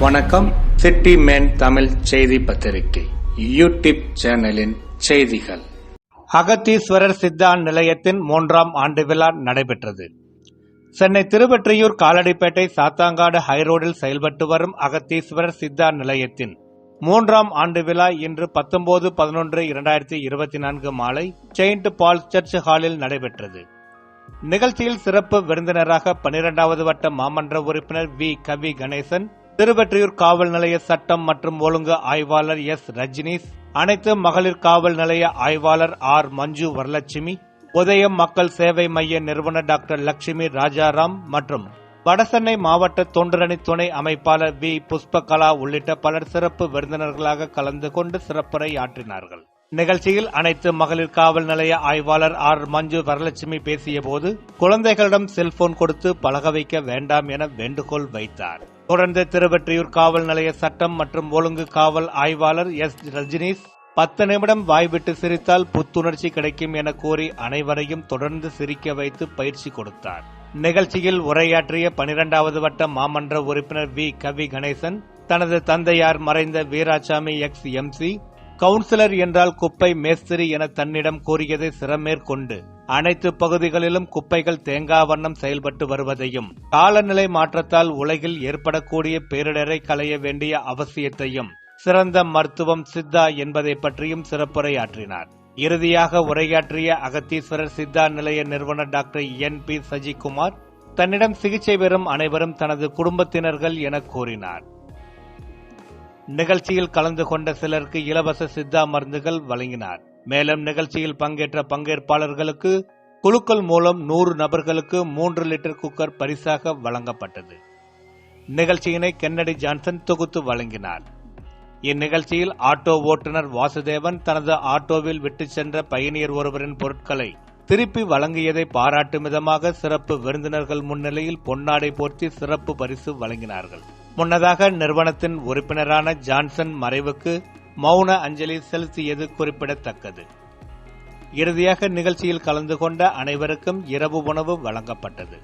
வணக்கம். City man Tamil செய்தி பத்திரிகை யூடியூப் சேனலின் செய்திகள். அகத்தீஸ்வரர் சித்தான் நிலையத்தின் மூன்றாம் ஆண்டு விழா நடைபெற்றது. சென்னை திருவெற்றியூர் காலடிப்பேட்டை சாத்தாங்காடு ஹைரோடில் செயல்பட்டு வரும் அகத்தீஸ்வரர் சித்தா நிலையத்தின் மூன்றாம் ஆண்டு விழா இன்று பத்தொன்பது பதினொன்று இரண்டாயிரத்தி இருபத்தி நான்கு மாலை செயின்ட் பால் சர்ச் ஹாலில் நடைபெற்றது. நிகழ்ச்சியில் சிறப்பு விருந்தினராக பனிரெண்டாவது வட்ட மாமன்ற உறுப்பினர் வி. கவி கணேசன் திருவெற்றியூர் காவல் நிலைய சட்டம் மற்றும் ஒழுங்கு ஆய்வாளர் எஸ். ரஜினீஷ் அனைத்து மகளிர் காவல் நிலைய ஆய்வாளர் ஆர். மஞ்சு வரலட்சுமி உதயம் மக்கள் சேவை மைய நிறுவனர் டாக்டர் லட்சுமி ராஜாராம் மற்றும் வடசென்னை மாவட்ட தொண்டரணி துணை அமைப்பாளர் வி. புஷ்பகலா உள்ளிட்ட பலர் சிறப்பு விருந்தினர்களாக கலந்து கொண்டு சிறப்புரை ஆற்றினார்கள். நிகழ்ச்சியில் அனைத்து மகளிர் காவல் நிலைய ஆய்வாளர் ஆர். மஞ்சு வரலட்சுமி பேசியபோது குழந்தைகளிடம் செல்போன் கொடுத்து பழக வைக்க வேண்டாம் என வேண்டுகோள் வைத்தார். தொடர்ந்து திருவெற்றியூர் காவல் நிலைய சட்டம் மற்றும் ஒழுங்கு காவல் ஆய்வாளர் எஸ் ரஜினீஷ் பத்து நிமிடம் வாய்விட்டு சிரித்தால் புத்துணர்ச்சி கிடைக்கும் என கூறி அனைவரையும் தொடர்ந்து சிரிக்க வைத்து பயிற்சி கொடுத்தார். நிகழ்ச்சியில் உரையாற்றிய பனிரெண்டாவது வட்ட மாமன்ற உறுப்பினர் வி. கவி கணேசன் தனது தந்தையார் மறைந்த வீராசாமி எக்ஸ் எம்சி கவுன்சிலர் என்றால் குப்பை மேஸ்திரி என தன்னிடம் கூறியதை சிறமேற்கொண்டு அனைத்து பகுதிகளிலும் குப்பைகள் தேங்கா வண்ணம் செயல்பட்டு வருவதையும் காலநிலை மாற்றத்தால் உலகில் ஏற்படக்கூடிய பேரிடரை களைய வேண்டிய அவசியத்தையும் சிறந்த மருத்துவம் சித்தா என்பதை பற்றியும் சிறப்புரையாற்றினார். இறுதியாக உரையாற்றிய அகத்தீஸ்வரர் சித்தா நிலைய நிறுவனர் டாக்டர் என் பி சஜிகுமார் தன்னிடம் சிகிச்சை பெறும் அனைவரும் தனது குடும்பத்தினர்கள் என கூறினார். நிகழ்ச்சியில் கலந்து கொண்ட சிலருக்கு இலவச சித்தா மருந்துகள் வழங்கினார். மேலும் நிகழ்ச்சியில் பங்கேற்ற பங்கேற்பாளர்களுக்கு குழுக்கள் மூலம் நூறு நபர்களுக்கு மூன்று லிட்டர் குக்கர் பரிசாக வழங்கப்பட்டது. நிகழ்ச்சியினை கென்னடி ஜான்சன் தொகுத்து வழங்கினார். இந்நிகழ்ச்சியில் ஆட்டோ ஓட்டுநர் வாசுதேவன் தனது ஆட்டோவில் விட்டு சென்ற பயணியர் ஒருவரின் பொருட்களை திருப்பி வழங்கியதை பாராட்டும் விதமாக சிறப்பு விருந்தினர்கள் முன்னிலையில் பொன்னாடை போர்த்தி சிறப்பு பரிசு வழங்கினார்கள். முன்னதாக நிறுவனத்தின் உறுப்பினரான ஜான்சன் மறைவுக்கு மௌன அஞ்சலி செலுத்தியது குறிப்பிடத்தக்கது. இறுதியாக நிகழ்ச்சியில் கலந்து கொண்ட அனைவருக்கும் இரவு உணவு வழங்கப்பட்டது.